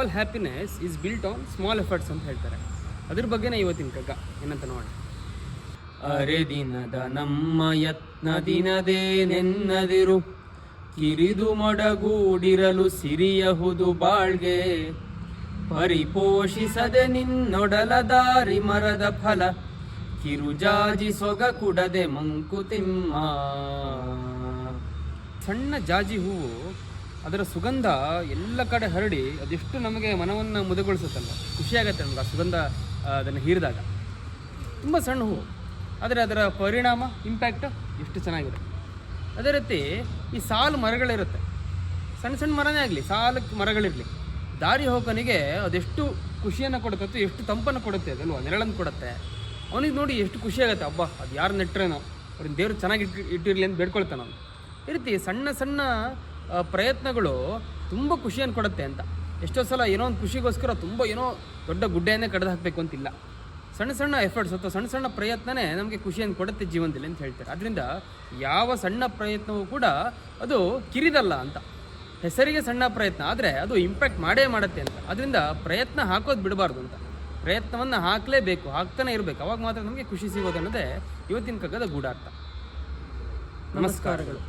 All happiness is built on small efforts ಅಂತ ಹೇಳ್ತಾರೆ. ಅದ್ರ ಬಗ್ಗೆನೇ ಇವತ್ತಿನ ಕಗ್ಗ. ಏನಂತ ನೋಡಿ ಅರೆ ದಿನದ ನಮ್ಮ ಯತ್ನ ದಿನದೇ ನೆನ್ನದಿರು. ಕಿರಿದು ಮೊಡಗೂಡಿರಲು ಸಿರಿಯಹುದು ಬಾಳ್ಗೆ. ಪರಿಪೋಷಿಸದೆ ನಿನ್ನೊಡಲ ದಾರಿ ಮರದ ಫಲ. ಕಿರುಜಾಜಿ ಸೊಗ ಕುಡದೆ ಮಂಕುತಿಮ್ಮ ಸಣ್ಣ ಜಾಜಿ ಹೂವು ಅದರ ಸುಗಂಧ ಎಲ್ಲ ಕಡೆ ಹರಡಿ ಅದೆಷ್ಟು ನಮಗೆ ಮನವನ್ನು ಮುದಗೊಳಿಸುತ್ತಲ್ಲ. ಖುಷಿಯಾಗತ್ತೆ ನಮ್ಗೆ ಆ ಸುಗಂಧ ಅದನ್ನು ಹೀರಿದಾಗ. ತುಂಬ ಸಣ್ಣ ಹೂವು. ಆದರೆ ಅದರ ಪರಿಣಾಮ ಇಂಪ್ಯಾಕ್ಟ್ ಎಷ್ಟು ಚೆನ್ನಾಗಿದೆ. ಅದೇ ರೀತಿ ಈ ಸಾಲು ಮರಗಳಿರುತ್ತೆ. ಸಣ್ಣ ಸಣ್ಣ ಮರನೇ ಆಗಲಿ, ಸಾಲಕ್ಕೆ ಮರಗಳಿರಲಿ. ದಾರಿ ಹೋಗೋನಿಗೆ ಅದೆಷ್ಟು ಖುಷಿಯನ್ನು ಕೊಡುತ್ತೆ ಎಷ್ಟು ತಂಪನ್ನು ಕೊಡುತ್ತೆ ಅದಲ್ವ? ನೆರಳನ್ನು ಕೊಡುತ್ತೆ. ಅವನಿಗೆ ನೋಡಿ ಎಷ್ಟು ಖುಷಿಯಾಗುತ್ತೆ. ಅಬ್ಬಾ ಅದು ಯಾರು ನೆಟ್ಟರೇನೋ ಅವ್ರನ್ನ ದೇವರು ಚೆನ್ನಾಗಿ ಇಟ್ಟು, ಇಟ್ಟಿರಲಿ ಅಂತ ಬೇಡ್ಕೊಳ್ತಾನೆ ಅವನು. ಈ ರೀತಿ ಸಣ್ಣ ಸಣ್ಣ ಪ್ರಯತ್ನಗಳು ತುಂಬ ಖುಷಿಯನ್ನು ಕೊಡುತ್ತೆ ಅಂತ. ಎಷ್ಟೋ ಸಲ ಏನೋ ಒಂದು ಖುಷಿಗೋಸ್ಕರ ತುಂಬ ಏನೋ ದೊಡ್ಡ ಗುಡ್ಡೆಯನ್ನೇ ಕಡ್ದು ಹಾಕಬೇಕು ಅಂತಿಲ್ಲ. ಸಣ್ಣ ಸಣ್ಣ ಎಫರ್ಟ್ಸ್ ಅಥವಾ ಸಣ್ಣ ಸಣ್ಣ ಪ್ರಯತ್ನನೇ ನಮಗೆ ಖುಷಿಯನ್ನು ಕೊಡುತ್ತೆ ಜೀವನದಲ್ಲಿ ಅಂತ ಹೇಳ್ತಾರೆ. ಅದರಿಂದ ಯಾವ ಸಣ್ಣ ಪ್ರಯತ್ನವೂ ಕೂಡ ಅದು ಕಿರಿದಲ್ಲ ಅಂತ. ಹೆಸರಿಗೆ ಸಣ್ಣ ಪ್ರಯತ್ನ, ಆದರೆ ಅದು ಇಂಪ್ಯಾಕ್ಟ್ ಮಾಡೇ ಮಾಡುತ್ತೆ ಅಂತ. ಅದರಿಂದ ಪ್ರಯತ್ನ ಹಾಕೋದು ಬಿಡಬಾರ್ದು ಅಂತ. ಪ್ರಯತ್ನವನ್ನು ಹಾಕಲೇಬೇಕು, ಹಾಕ್ತಾನೆ ಇರಬೇಕು. ಅವಾಗ ಮಾತ್ರ ನಮಗೆ ಖುಷಿ ಸಿಗೋದು ಅನ್ನೋದೇ ಇವತ್ತಿನ ಕಗ್ಗದ ಗೂಢಾರ್ಥ ನಮಸ್ಕಾರಗಳು.